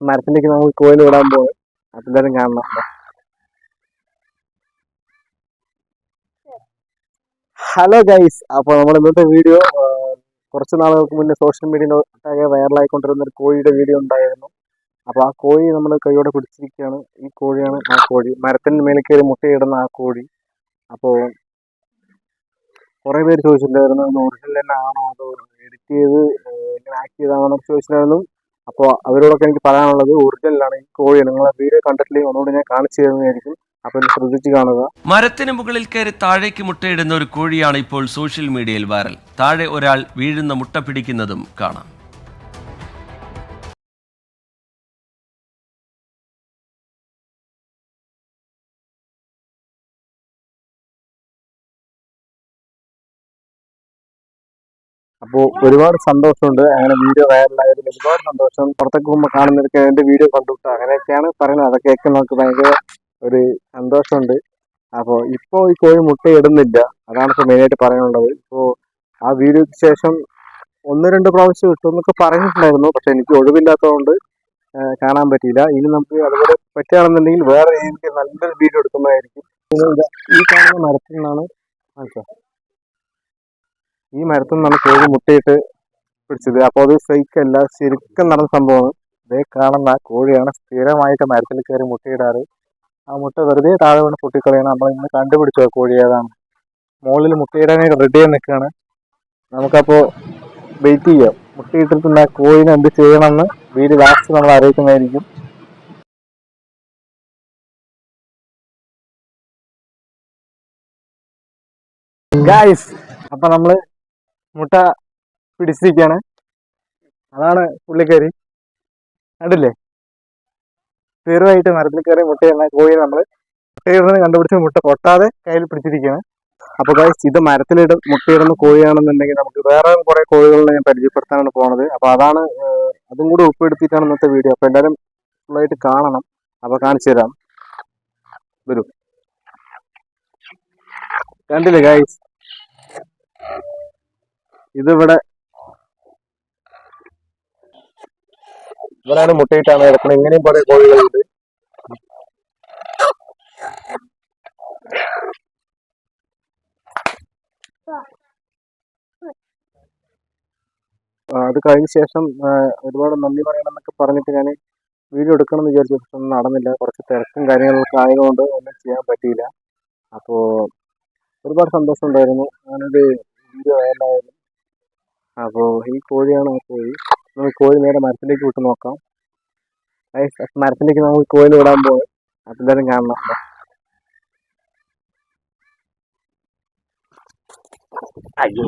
മരത്തിലേക്ക് നമ്മൾ കോയിൽ വിടാൻ പോകും അതെന്തായാലും കാണണം ഹലോ ഗൈസ് അപ്പോൾ നമ്മൾ ഇന്നത്തെ വീഡിയോ കുറച്ച് നാളുകൾക്ക് മുന്നേ സോഷ്യൽ മീഡിയയിലൊക്കെ വൈറലായിക്കൊണ്ടിരുന്ന ഒരു കോഴിയുടെ വീഡിയോ ഉണ്ടായിരുന്നു. അപ്പോൾ ആ കോഴി നമ്മൾ കൈയോടെ പിടിച്ചിരിക്കുകയാണ്. ഈ കോഴിയാണ് ആ കോഴി. മരത്തിന് മേലെ കയറി മുട്ടയിടുന്ന ആ കോഴി. അപ്പോൾ കുറേ പേര് ചോദിച്ചിട്ടുണ്ടായിരുന്നു ഒറിജിനൽ തന്നെ ആണോ? അതോ എഡിറ്റ് ചെയ്ത് ഇങ്ങനെ ആക്ട് ചെയ്താണോ? എന്നൊക്കെ ചോദിച്ചിട്ടുണ്ടായിരുന്നു. അപ്പോൾ അവരോടൊക്കെ എനിക്ക് പറയാനുള്ളത് ഒറിജിനലാണ് ഈ കോഴി നിങ്ങളെ വീഡിയോ കണ്ടിട്ടില്ലെങ്കിൽ ഒന്നുകൂടി ഞാൻ കാണിച്ചു തരുന്നതായിരിക്കും. അപ്പോൾ ശ്രദ്ധിച്ചു കാണുക. മരത്തിന് മുകളിൽ കയറി താഴേക്ക് മുട്ടയിടുന്ന ഒരു കോഴിയാണ് ഇപ്പോൾ സോഷ്യൽ മീഡിയയിൽ വൈറൽ. താഴെ ഒരാൾ വീഴുന്ന മുട്ട പിടിക്കുന്നതും കാണാം. അപ്പോൾ ഒരുപാട് സന്തോഷമുണ്ട്. അങ്ങനെ വീഡിയോ വൈറലായതിൽ ഒരുപാട് സന്തോഷം. പുറത്തൊക്കെ പോകുമ്പോൾ കാണുന്നവർക്ക് എന്റെ വീഡിയോ കണ്ടുവിട്ടു അങ്ങനെയൊക്കെയാണ് പറയുന്നത്. അതൊക്കെ കേൾക്കാൻ നമുക്ക് ഭയങ്കര ഒരു സന്തോഷമുണ്ട്. അപ്പോൾ ഇപ്പോൾ ഈ കോഴി മുട്ടയിടുന്നില്ല അതാണ് ഇപ്പോൾ മെയിനായിട്ട് പറയാനുള്ളത്. ഇപ്പോൾ ആ വീഡിയോയ്ക്ക് ശേഷം ഒന്ന് രണ്ട് പ്രാവശ്യം ഇട്ടു എന്നൊക്കെ പറഞ്ഞിട്ടുണ്ടായിരുന്നു. പക്ഷെ എനിക്ക് ഒഴിവില്ലാത്തതുകൊണ്ട് കാണാൻ പറ്റിയില്ല. ഇനി നമുക്ക് അതുപോലെ പറ്റുകയാണെന്നുണ്ടെങ്കിൽ വേറെ രീതിക്ക് നല്ലൊരു വീഡിയോ എടുക്കുന്നതായിരിക്കും. ഈ കാണുന്ന മരത്തിൽ നിന്നാണ് മനസ്സിലാ ഈ മരത്തിൽ നിന്നാണ് കോഴി മുട്ടയിട്ട് പിടിച്ചത്. അപ്പോൾ അത് ഫേക്ക് അല്ല ശരിക്കും നടന്ന സംഭവമാണ്. ഇതേ കാണുന്ന കോഴിയാണ് സ്ഥിരമായിട്ട് മരത്തിൽ കയറി മുട്ടയിടാറ്. ആ മുട്ട വെറുതെ താഴെ വീണ് പൊട്ടിക്കളയാണ്. നമ്മൾ ഇന്ന് കണ്ടുപിടിച്ചു ആ കോഴി ഏതാണ് മുകളിൽ മുട്ടയിടാനായിട്ട് റെഡി ആയി നിൽക്കുകയാണ്. നമുക്കപ്പോൾ വെയിറ്റ് ചെയ്യാം. മുട്ടയിട്ടിട്ടുള്ള ആ കോഴിനെ എന്ത് ചെയ്യണമെന്ന് വീട് ലാസ്റ്റ് നമ്മൾ അറിയിക്കുന്നതായിരിക്കും. അപ്പൊ നമ്മൾ മുട്ട പിടിച്ചിരിക്കുകയാണ് അതാണ് പുള്ളിക്കാരി കണ്ടില്ലേ? തീർവായിട്ട് മരത്തിൽ കയറി മുട്ടയുന്ന കോഴി നമ്മൾ മുട്ടയിടുന്നത് കണ്ടുപിടിച്ച് മുട്ട പൊട്ടാതെ കയ്യിൽ പിടിച്ചിരിക്കുകയാണ് അപ്പോൾ ഗൈസ് ഇത് മരത്തിലിട മുട്ടയിടുന്ന കോഴിയാണെന്നുണ്ടെങ്കിൽ നമുക്ക് വേറെ കുറേ കോഴികളെ ഞാൻ പരിചയപ്പെടുത്താനാണ് പോണത്. അപ്പോൾ അതാണ് അതും കൂടി ഉൾപ്പെടുത്തിയിട്ടാണ് ഇന്നത്തെ വീഡിയോ അപ്പൊ എല്ലാവരും ഫുള്ളായിട്ട് കാണണം. അപ്പോൾ കാണിച്ചു തരാം. വരൂ. കണ്ടില്ലേ ഗൈസ് ഇതിവിടെ ഇവിടെയാണ് മുട്ടയിട്ടാണ് കിടക്കുന്നത് ഇങ്ങനെയും കുറെ കോഴികളുണ്ട്. അത് കഴിഞ്ഞ ശേഷം ഒരുപാട് നന്ദി പറയണം എന്നൊക്കെ പറഞ്ഞിട്ട് ഞാൻ വീഡിയോ എടുക്കണം എന്ന് വിചാരിച്ചു. പക്ഷെ ഒന്നും നടന്നില്ല. കുറച്ച് തിരക്കും കാര്യങ്ങളൊക്കെ ആയതുകൊണ്ട് ഒന്നും ചെയ്യാൻ പറ്റിയില്ല. അപ്പോൾ ഒരുപാട് സന്തോഷം ഉണ്ടായിരുന്നു ഞാനൊരു വീഡിയോ വൈറലായിരുന്നു അപ്പോൾ ഈ കോഴിയാണ് ആ കോഴി? നമുക്ക് കോഴി നേരെ മരത്തിലേക്ക് വിട്ട് നോക്കാം. മരത്തിലേക്ക് നമുക്ക് കോഴി വിടാൻ പോകും അതെന്തായാലും കാണണം. അയ്യോ.